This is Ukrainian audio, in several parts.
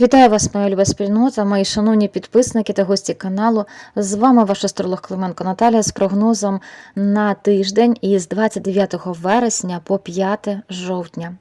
Вітаю вас, моя люба спільнота, мої шановні підписники та гості каналу. З вами ваш астролог Клименко Наталія з прогнозом на тиждень із 29 вересня по 5 жовтня.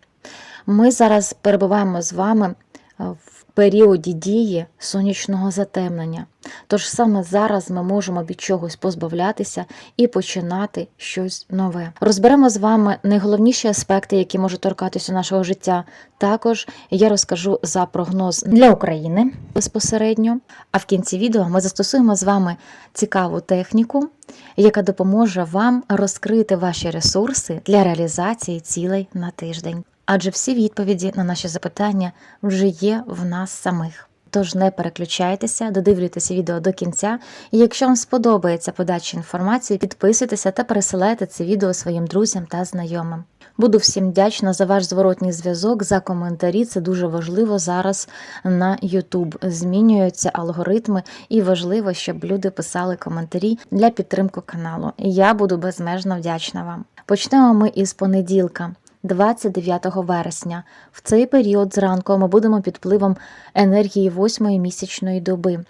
Ми зараз перебуваємо з вами в періоді дії сонячного затемнення. Тож саме зараз ми можемо від чогось позбавлятися і починати щось нове. Розберемо з вами найголовніші аспекти, які можуть торкатися нашого життя. Також я розкажу за прогноз для України безпосередньо. А в кінці відео ми застосуємо з вами цікаву техніку, яка допоможе вам розкрити ваші ресурси для реалізації цілей на тиждень. Адже всі відповіді на наші запитання вже є в нас самих. Тож не переключайтеся, додивлюйтеся відео до кінця. І якщо вам сподобається подача інформації, підписуйтеся та пересилайте це відео своїм друзям та знайомим. Буду всім вдячна за ваш зворотній зв'язок, за коментарі. Це дуже важливо зараз на YouTube. Змінюються алгоритми, і важливо, щоб люди писали коментарі для підтримки каналу. Я буду безмежно вдячна вам. Почнемо ми із понеділка. 29 вересня. В цей період зранку ми будемо під впливом енергії восьмої місячної доби.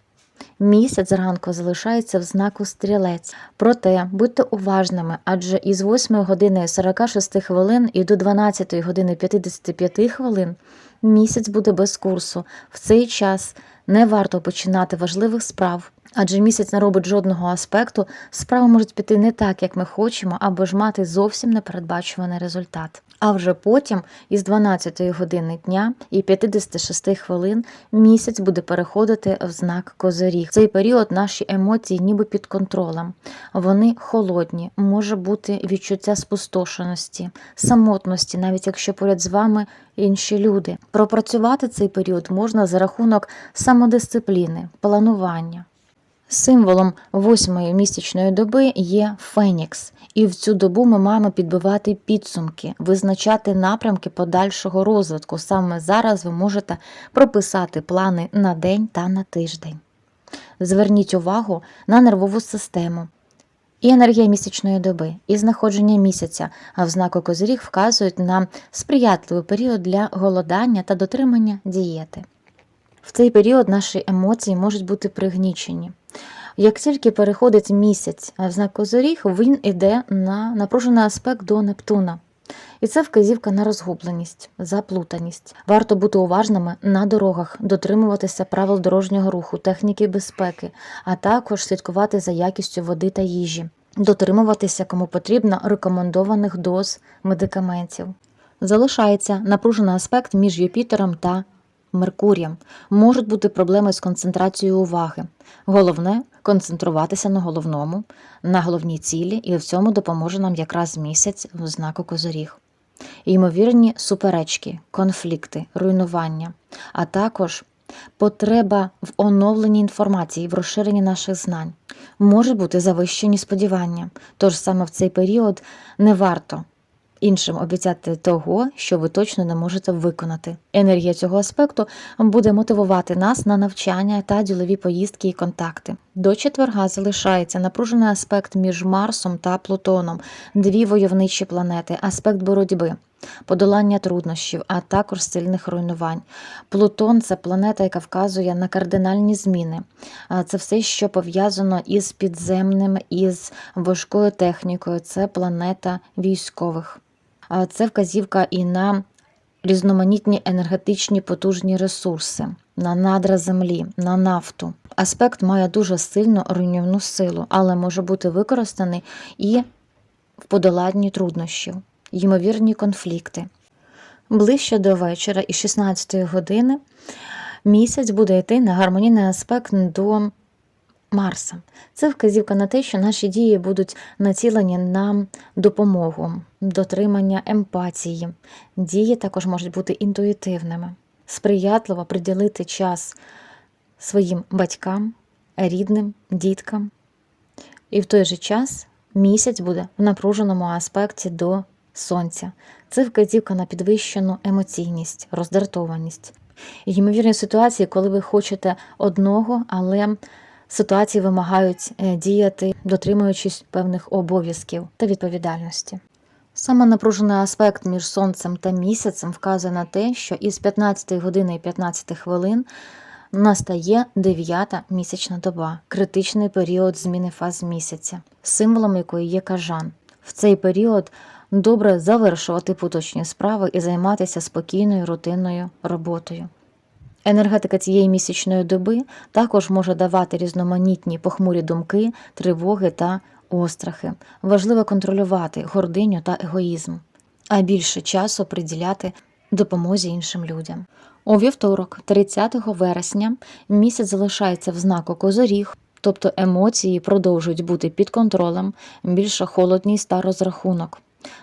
Місяць зранку залишається в знаку стрілець. Проте будьте уважними, адже із 8 години 46 хвилин і до 12 години 55 хвилин місяць буде без курсу. В цей час не варто починати важливих справ, адже місяць не робить жодного аспекту, справи можуть піти не так, як ми хочемо, або ж мати зовсім непередбачуваний результат. А вже потім, із 12 години дня і 56 хвилин, місяць буде переходити в знак Козиріг. Цей період наші емоції ніби під контролем. Вони холодні, може бути відчуття спустошеності, самотності, навіть якщо поряд з вами інші люди. Пропрацювати цей період можна за рахунок самодисципліни, планування. Символом восьмої місячної доби є Фенікс, і в цю добу ми маємо підбивати підсумки, визначати напрямки подальшого розвитку. Саме зараз ви можете прописати плани на день та на тиждень. Зверніть увагу на нервову систему. І енергія місячної доби, і знаходження місяця, а в знаку Козиріг вказують на сприятливий період для голодання та дотримання дієти. В цей період наші емоції можуть бути пригнічені. Як тільки переходить місяць в знак Козоріг, він іде на напружений аспект до Нептуна. І це вказівка на розгубленість, заплутаність. Варто бути уважними на дорогах, дотримуватися правил дорожнього руху, техніки безпеки, а також слідкувати за якістю води та їжі, дотримуватися, кому потрібно, рекомендованих доз медикаментів. Залишається напружений аспект між Юпітером та Меркурієм. Можуть бути проблеми з концентрацією уваги. Головне концентруватися на головному, на головній цілі, і в цьому допоможе нам якраз місяць в знаку Козоріг. Ймовірні суперечки, конфлікти, руйнування, а також потреба в оновленні інформації, в розширенні наших знань. Можуть бути завищені сподівання, тож саме в цей період не варто іншим обіцяти того, що ви точно не можете виконати. Енергія цього аспекту буде мотивувати нас на навчання та ділові поїздки і контакти. До четверга залишається напружений аспект між Марсом та Плутоном, дві войовничі планети, аспект боротьби. Подолання труднощів, а також сильних руйнувань. Плутон це планета, яка вказує на кардинальні зміни. Це все, що пов'язано із підземним, із важкою технікою. Це планета військових. Це вказівка і на різноманітні енергетичні потужні ресурси, на надра землі, на нафту. Аспект має дуже сильну руйнівну силу, але може бути використаний і в подоланні труднощів, ймовірні конфлікти. Ближче до вечора і 16 години місяць буде йти на гармонійний аспект до Марса. Це вказівка на те, що наші дії будуть націлені на допомогу, дотримання емпатії. Дії також можуть бути інтуїтивними, сприятливо приділити час своїм батькам, рідним, діткам. І в той же час місяць буде в напруженому аспекті до сонця. Це вказівка на підвищену емоційність, роздратованість. Ймовірні ситуації, коли ви хочете одного, але ситуації вимагають е, діяти, дотримуючись певних обов'язків та відповідальності. Саме напружений аспект між сонцем та місяцем вказує на те, що із 15 години і 15 хвилин настає дев'ята місячна доба, критичний період зміни фаз місяця, символом якої є кажан. В цей період добре завершувати поточні справи і займатися спокійною рутинною роботою. Енергетика цієї місячної доби також може давати різноманітні похмурі думки, тривоги та острахи. Важливо контролювати гординю та егоїзм, а більше часу приділяти допомозі іншим людям. У вівторок, 30 вересня, місяць залишається в знаку Козоріг, тобто емоції продовжують бути під контролем, більше холодність та розрахунок.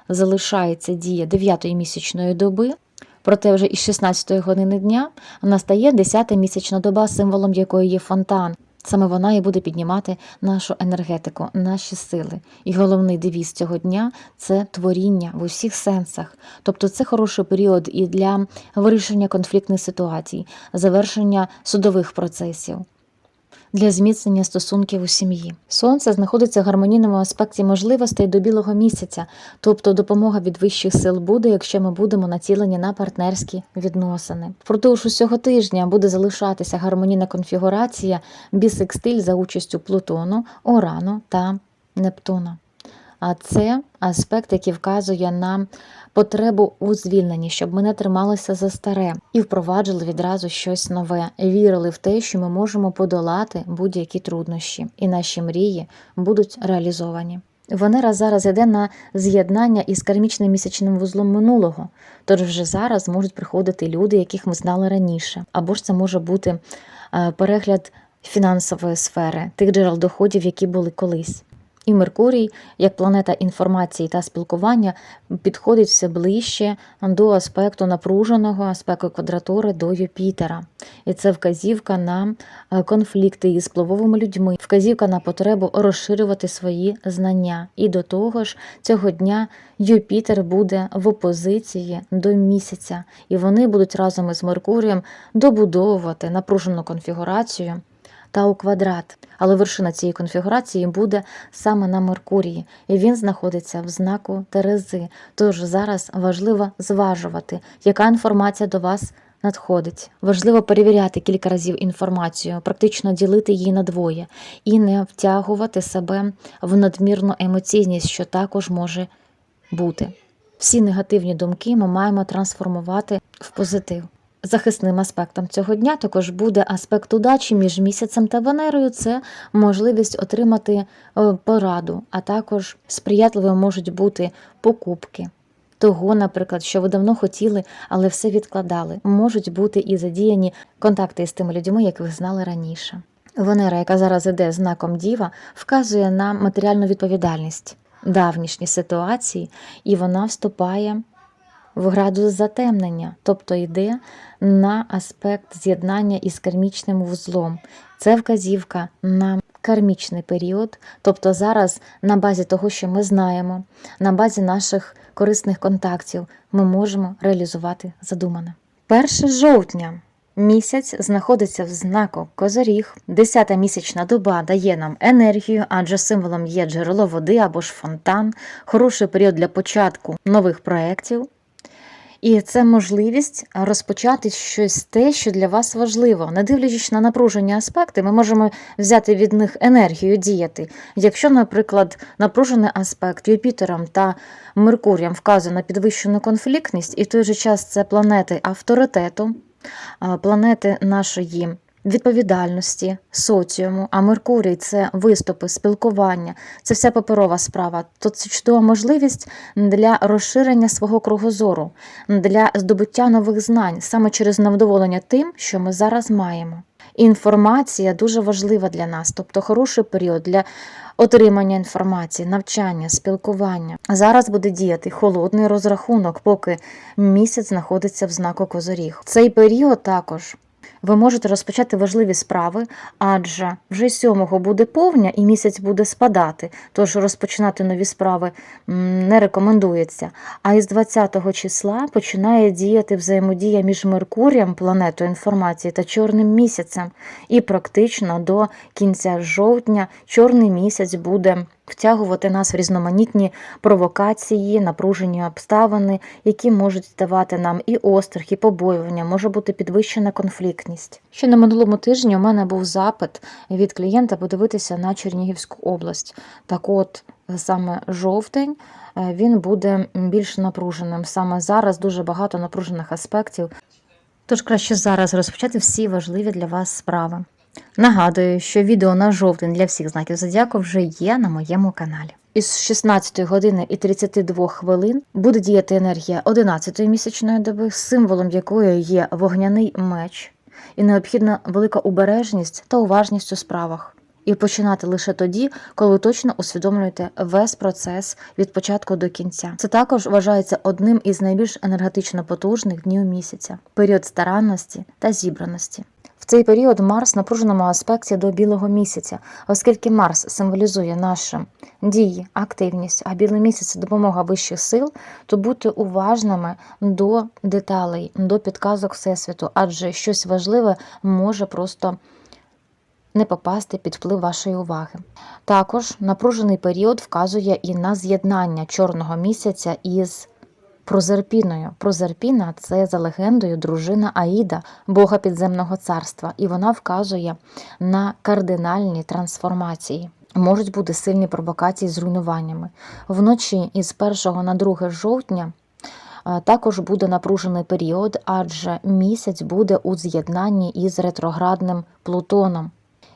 Залишається дія 9-ї місячної доби, проте вже із 16-ї години дня настає 10-та місячна доба, символом якої є фонтан. Саме вона і буде піднімати нашу енергетику, наші сили. І головний девіз цього дня це творіння в усіх сенсах. Тобто це хороший період і для вирішення конфліктних ситуацій, завершення судових процесів. Для зміцнення стосунків у сім'ї сонце знаходиться в гармонійному аспекті можливостей до білого місяця, тобто допомога від вищих сил буде, якщо ми будемо націлені на партнерські відносини. Впродовж усього тижня буде залишатися гармонійна конфігурація бісекстиль за участю Плутону, Урану та Нептуна. А це аспект, який вказує на потребу у звільненні, щоб ми не трималися за старе і впроваджували відразу щось нове, вірили в те, що ми можемо подолати будь-які труднощі, і наші мрії будуть реалізовані. Венера зараз йде на з'єднання із кармічним місячним вузлом минулого, тож вже зараз можуть приходити люди, яких ми знали раніше, або ж це може бути е, перегляд фінансової сфери, тих джерел доходів, які були колись. І Меркурій, як планета інформації та спілкування, підходить все ближче до аспекту напруженого аспекту квадратури до Юпітера. І це вказівка на е, конфлікти із впливовими людьми, вказівка на потребу розширювати свої знання. І до того ж, цього дня Юпітер буде в опозиції до місяця, і вони будуть разом із Меркурієм добудовувати напружену конфігурацію та у квадрат. Але вершина цієї конфігурації буде саме на Меркурії, і він знаходиться в знаку Терези. Тож зараз важливо зважувати, яка інформація до вас надходить. Важливо перевіряти кілька разів інформацію, практично ділити її на двоє і не втягувати себе в надмірну емоційність, що також може бути. Всі негативні думки ми маємо трансформувати в позитив. Захисним аспектом цього дня також буде аспект удачі між місяцем та Венерою. Це можливість отримати е, пораду, а також сприятливими можуть бути покупки. Того, наприклад, що ви давно хотіли, але все відкладали. Можуть бути і задіяні контакти з тими людьми, яких ви знали раніше. Венера, яка зараз іде знаком Діва, вказує на матеріальну відповідальність, давнішні ситуації, і вона вступає в градус затемнення, тобто йде на аспект з'єднання із кармічним вузлом. Це вказівка на кармічний період, тобто зараз на базі того, що ми знаємо, на базі наших корисних контактів, ми можемо реалізувати задумане. 1 жовтня. Місяць знаходиться в знаку Козоріг. Десята місячна доба дає нам енергію, адже символом є джерело води або ж фонтан, хороший період для початку нових проєктів. І це можливість розпочати щось те, що для вас важливо. Не дивлячись на напружені аспекти, ми можемо взяти від них енергію, діяти. Якщо, наприклад, напружений аспект Юпітером та Меркурієм вказує на підвищену конфліктність, і в той же час це планети авторитету, планети нашої відповідальності, соціуму, а Меркурій це виступи, спілкування, це вся паперова справа. То це чудова можливість для розширення свого кругозору, для здобуття нових знань саме через невдоволення тим, що ми зараз маємо. Інформація дуже важлива для нас, тобто хороший період для отримання інформації, навчання, спілкування. Зараз буде діяти холодний розрахунок, поки місяць знаходиться в знаку Козоріг. Цей період також ви можете розпочати важливі справи, адже вже сьомого буде повня і місяць буде спадати, тож розпочинати нові справи не рекомендується. А із 20 числа починає діяти взаємодія між Меркурієм, планетою інформації та чорним місяцем. І практично до кінця жовтня чорний місяць буде втягувати нас в різноманітні провокації, напружені обставини, які можуть давати нам і острах, і побоювання, може бути підвищена конфліктність. Ще на минулому тижні у мене був запит від клієнта подивитися на Чернігівську область. Так от саме жовтень е, він буде більш напруженим. Саме зараз дуже багато напружених аспектів. Тож краще зараз розпочати всі важливі для вас справи. Нагадую, що відео на жовтень для всіх знаків зодіаку вже є на моєму каналі. Із 16 години і 32 хвилин буде діяти енергія 11-ї місячної доби, символом якої є вогняний меч, і необхідна велика обережність та уважність у справах. І починати лише тоді, коли ви точно усвідомлюєте весь процес від початку до кінця. Це також вважається одним із найбільш енергетично потужних днів місяця період старанності та зібраності. Цей період Марс в напруженому аспекті до білого місяця, оскільки Марс символізує наші дії, активність, а білий місяць допомога вищих сил, то будьте уважними до деталей, до підказок Всесвіту, адже щось важливе може просто не попасти під вплив вашої уваги. Також напружений період вказує і на з'єднання чорного місяця із Прозерпіною. Прозерпіна це за легендою дружина Аїда, бога підземного царства, і вона вказує на кардинальні трансформації. Можуть бути сильні провокації з руйнуваннями. Вночі із 1 на 2 жовтня також буде напружений період, адже місяць буде у з'єднанні із ретроградним Плутоном.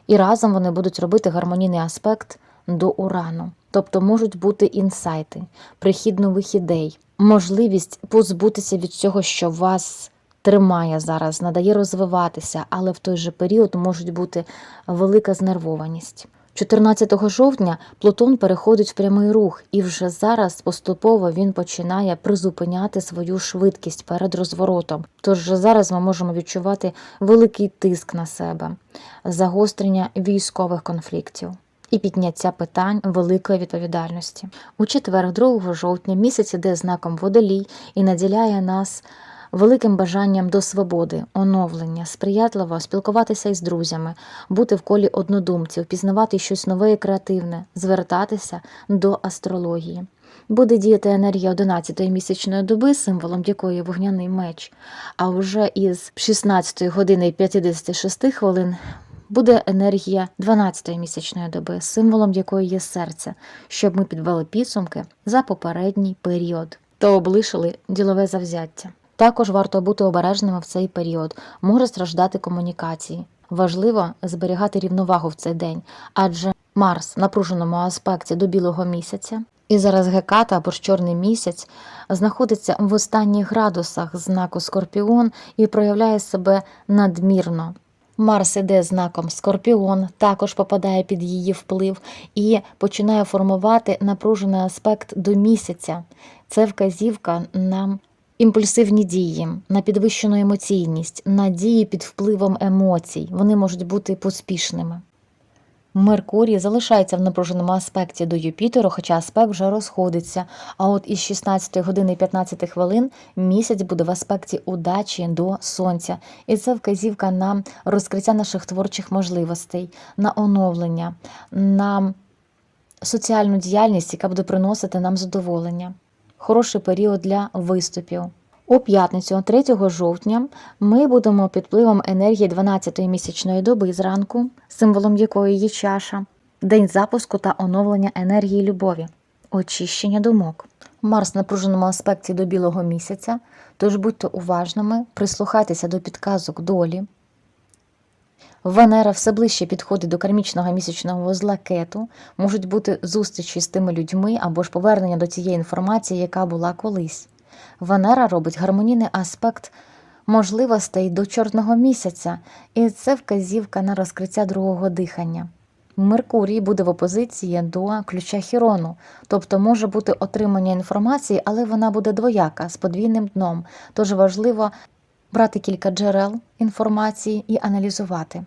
І разом вони будуть робити гармонійний аспект до урану. Тобто можуть бути інсайти, прихід нових ідей, можливість позбутися від цього, що вас тримає зараз, надає розвиватися, але в той же період можуть бути велика знервованість. 14 жовтня Плутон переходить в прямий рух, і вже зараз поступово він починає призупиняти свою швидкість перед розворотом. Тож вже зараз ми можемо відчувати великий тиск на себе, загострення військових конфліктів і підняття питань великої відповідальності. У четвер, 2 жовтня, місяць іде знаком водолій і наділяє нас великим бажанням до свободи, оновлення, сприятливо спілкуватися із друзями, бути в колі однодумців, пізнавати щось нове і креативне, звертатися до астрології. Буде діяти енергія 11-ї місячної доби, символом якої вогняний меч. А вже із 16 години 56 хвилин буде енергія 12-ї місячної доби, символом якої є серце, щоб ми підвели підсумки за попередній період та облишили ділове завзяття. Також варто бути обережними в цей період, може страждати комунікації. Важливо зберігати рівновагу в цей день, адже Марс в напруженому аспекті до білого місяця. І зараз Геката або ж чорний місяць знаходиться в останніх градусах знаку Скорпіон і проявляє себе надмірно. Марс іде знаком Скорпіон, також попадає під її вплив і починає формувати напружений аспект до місяця. Це вказівка на імпульсивні дії, на підвищену емоційність, на дії під впливом емоцій. Вони можуть бути поспішними. Меркурій залишається в напруженому аспекті до Юпітеру, хоча аспект вже розходиться. А от із 16 години 15 хвилин місяць буде в аспекті удачі до сонця. І це вказівка на розкриття наших творчих можливостей, на оновлення, на соціальну діяльність, яка буде приносити нам задоволення. Хороший період для виступів. У п'ятницю, 3 жовтня, ми будемо під впливом енергії 12-ї місячної доби зранку, символом якої є чаша, день запуску та оновлення енергії любові, очищення думок. Марс в напруженому аспекті до білого місяця, тож будьте уважними, прислухайтеся до підказок долі. Венера все ближче підходить до кармічного місячного вузла кету, можуть бути зустрічі з тими людьми або ж повернення до тієї інформації, яка була колись. Венера робить гармонійний аспект можливостей до чорного місяця, і це вказівка на розкриття другого дихання. Меркурій буде в опозиції до ключа Хірону, тобто може бути отримання інформації, але вона буде двояка з подвійним дном. Тож важливо брати кілька джерел інформації і аналізувати.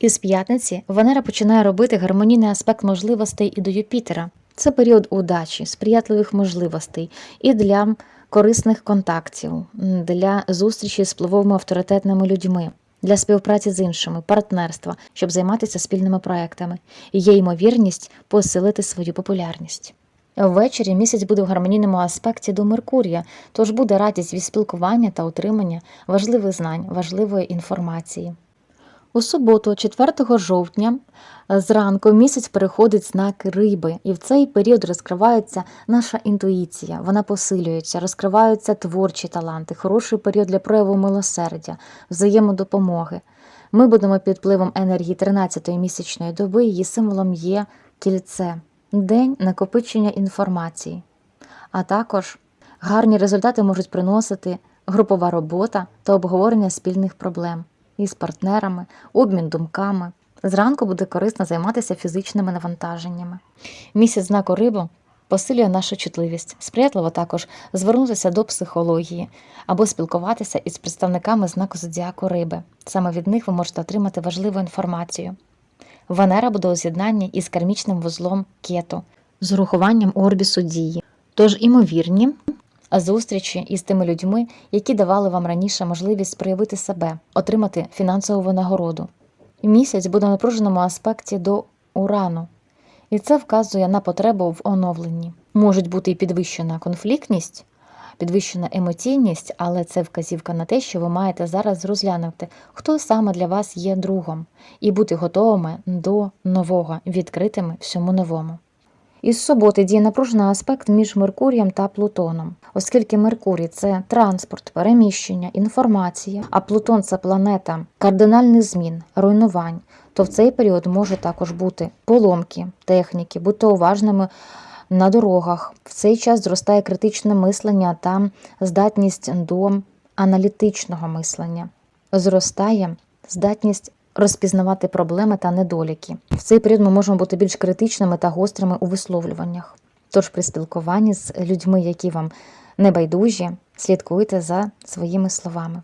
Із п'ятниці Венера починає робити гармонійний аспект можливостей і до Юпітера. Це період удачі, сприятливих можливостей і для корисних контактів, для зустрічі з впливовими авторитетними людьми. для співпраці з іншими, партнерства, щоб займатися спільними проектами. І є ймовірність посилити свою популярність. Ввечері місяць буде в гармонійному аспекті до Меркурія, тож буде радість від спілкування та отримання важливих знань, важливої інформації. У суботу, 4 жовтня, зранку місяць переходить знак риби, і в цей період розкривається наша інтуїція, вона посилюється, розкриваються творчі таланти, хороший період для прояву милосердя, взаємодопомоги. Ми будемо під впливом енергії 13-ї місячної доби, її символом є кільце, день накопичення інформації. А також гарні результати можуть приносити групова робота та обговорення спільних проблем із партнерами, обмін думками. Зранку буде корисно займатися фізичними навантаженнями. Місяць знаку рибу посилює нашу чутливість, сприятливо також звернутися до психології або спілкуватися із представниками знаку зодіаку риби. Саме від них ви можете отримати важливу інформацію. Венера буде у з'єднанні із кармічним вузлом кету з урахуванням орбісу дії. Тож імовірні зустрічі із тими людьми, які давали вам раніше можливість проявити себе, отримати фінансову нагороду. Місяць буде в напруженому аспекті до урану, і це вказує на потребу в оновленні. Можуть бути і підвищена конфліктність, підвищена емоційність, але це вказівка на те, що ви маєте зараз розглянути, хто саме для вас є другом, і бути готовими до нового, відкритими всьому новому. Із суботи діє напружений аспект між Меркурієм та Плутоном, оскільки Меркурій це транспорт, переміщення, інформація, а Плутон це планета кардинальних змін, руйнувань, то в цей період може також бути поломки, техніки, бути уважними на дорогах. В цей час зростає критичне мислення та здатність до аналітичного мислення. Зростає здатність розпізнавати проблеми та недоліки. В цей період ми можемо бути більш критичними та гострими у висловлюваннях. Тож при спілкуванні з людьми, які вам небайдужі, слідкуйте за своїми словами.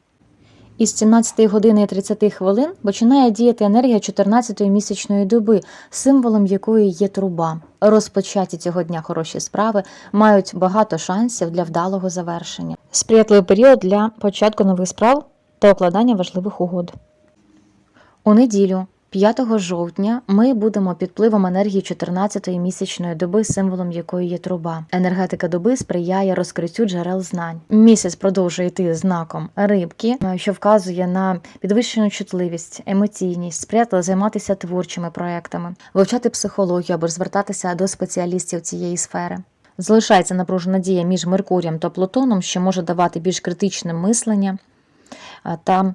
Із 17 години і 30 хвилин починає діяти енергія 14-ї місячної доби, символом якої є труба. Розпочаті цього дня хороші справи мають багато шансів для вдалого завершення. Сприятливий період для початку нових справ та укладання важливих угод. У неділю, 5 жовтня, ми будемо під впливом енергії 14-ї місячної доби, символом якої є труба. Енергетика доби сприяє розкриттю джерел знань. Місяць продовжує йти знаком рибки, що вказує на підвищену чутливість, емоційність, сприятливо займатися творчими проектами, вивчати психологію або звертатися до спеціалістів цієї сфери. Залишається напружена дія між Меркурієм та Плутоном, що може давати більш критичне мислення та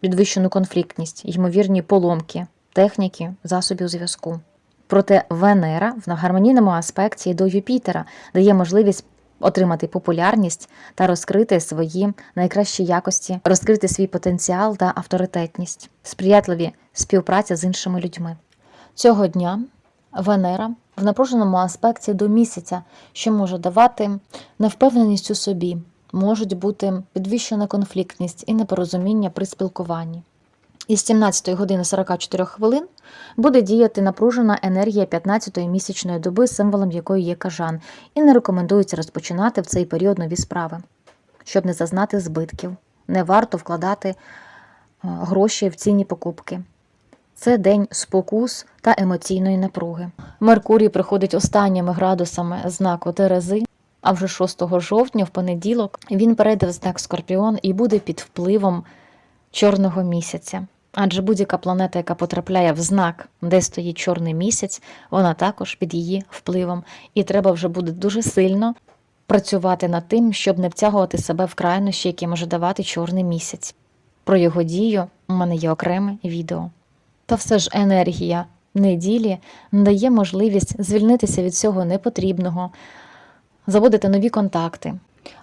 підвищену конфліктність, ймовірні поломки, техніки, засобів зв'язку. Проте Венера в гармонійному аспекті до Юпітера дає можливість отримати популярність та розкрити свої найкращі якості, розкрити свій потенціал та авторитетність, сприятливі співпраця з іншими людьми. Цього дня Венера в напруженому аспекті до місяця, що може давати невпевненість у собі, можуть бути підвищена конфліктність і непорозуміння при спілкуванні. Із 17 години 44 хвилин буде діяти напружена енергія 15-ї місячної доби, символом якої є кажан, і не рекомендується розпочинати в цей період нові справи, щоб не зазнати збитків. Не варто вкладати е, гроші в цінні покупки. Це день спокус та емоційної напруги. Меркурій приходить останніми градусами знаку Терези, а вже 6 жовтня, в понеділок, він перейде в знак Скорпіон і буде під впливом чорного місяця. Адже будь-яка планета, яка потрапляє в знак, де стоїть чорний місяць, вона також під її впливом. І треба вже буде дуже сильно працювати над тим, щоб не втягувати себе в крайнощі, які може давати чорний місяць. Про його дію у мене є окреме відео. Та все ж енергія неділі дає можливість звільнитися від всього непотрібного, заводити нові контакти.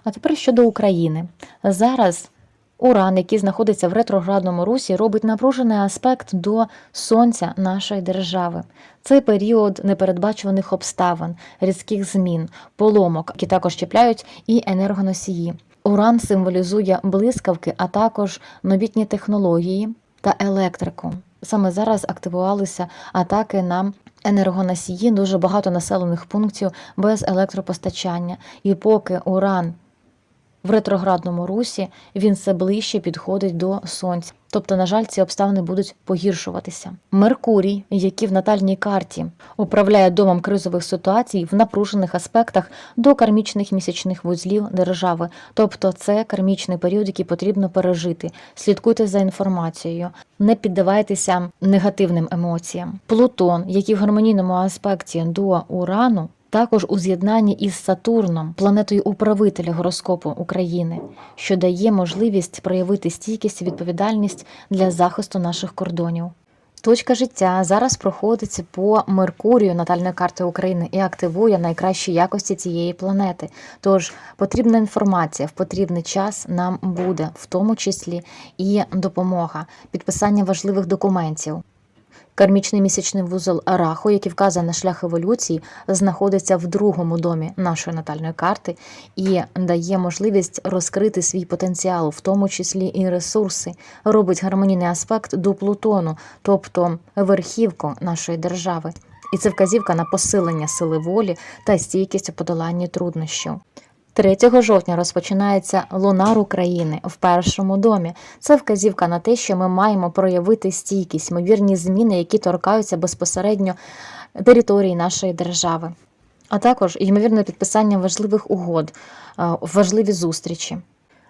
А тепер щодо України. Зараз Уран, який знаходиться в ретроградному русі, робить напружений аспект до сонця нашої держави. Це період непередбачуваних обставин, різких змін, поломок, які також чіпляють і енергоносії. Уран символізує блискавки, а також новітні технології та електрику. Саме зараз активувалися атаки на енергоносії, дуже багато населених пунктів без електропостачання. І поки уран В ретроградному русі він все ближче підходить до сонця. Тобто, на жаль, ці обставини будуть погіршуватися. Меркурій, який в натальній карті управляє домом кризових ситуацій в напружених аспектах до кармічних місячних вузлів держави. Тобто, це кармічний період, який потрібно пережити. Слідкуйте за інформацією, не піддавайтеся негативним емоціям. Плутон, який в гармонійному аспекті до Урану. Також у з'єднанні із Сатурном, планетою управителя гороскопу України, що дає можливість проявити стійкість і відповідальність для захисту наших кордонів. Точка життя зараз проходить по Меркурію натальної карти України і активує найкращі якості цієї планети. Тож потрібна інформація в потрібний час нам буде, в тому числі і допомога, підписання важливих документів. Кармічний місячний вузол Раху, який вказує на шлях еволюції, знаходиться в другому домі нашої натальної карти і дає можливість розкрити свій потенціал, в тому числі і ресурси, робить гармонійний аспект до Плутону, тобто верхівку нашої держави. І це вказівка на посилення сили волі та стійкість у подоланні труднощів. 3 жовтня розпочинається лунар України в першому домі. Це вказівка на те, що ми маємо проявити стійкість, ймовірні зміни, які торкаються безпосередньо території нашої держави, а також ймовірне підписання важливих угод, е, важливі зустрічі.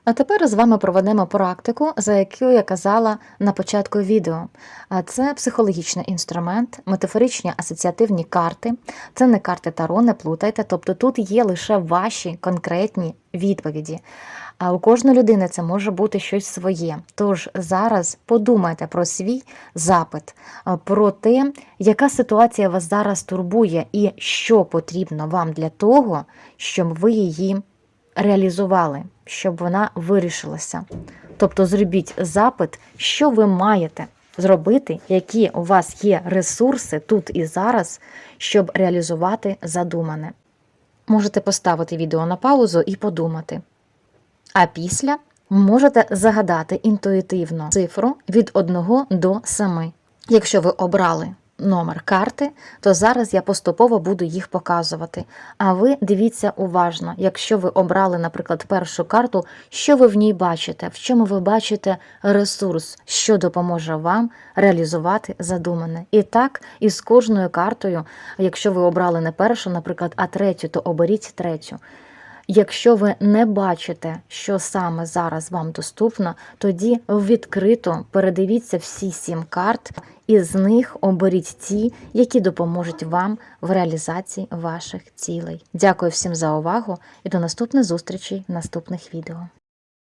А тепер з вами проведемо практику, за якою я казала на початку відео. Це психологічний інструмент, метафоричні асоціативні карти. Це не карти Таро, не плутайте. Тобто тут є лише ваші конкретні відповіді. А у кожної людини це може бути щось своє. Тож зараз подумайте про свій запит, про те, яка ситуація вас зараз турбує, і що потрібно вам для того, щоб ви її реалізували, щоб вона вирішилася. Тобто зробіть запит, що ви маєте зробити, які у вас є ресурси тут і зараз, щоб реалізувати задумане. Можете поставити відео на паузу і подумати. А після можете загадати інтуїтивно цифру від 1 до 7. Якщо ви обрали номер карти, то зараз я поступово буду їх показувати. А ви дивіться уважно, якщо ви обрали, наприклад, першу карту, що ви в ній бачите, в чому ви бачите ресурс, що допоможе вам реалізувати задумане. І так, із кожною картою, якщо ви обрали не першу, наприклад, а третю, то оберіть третю. Якщо ви не бачите, що саме зараз вам доступно, тоді відкрито передивіться всі сім карт, і з них оберіть ті, які допоможуть вам в реалізації ваших цілей. Дякую всім за увагу і до наступних зустрічей в наступних відео.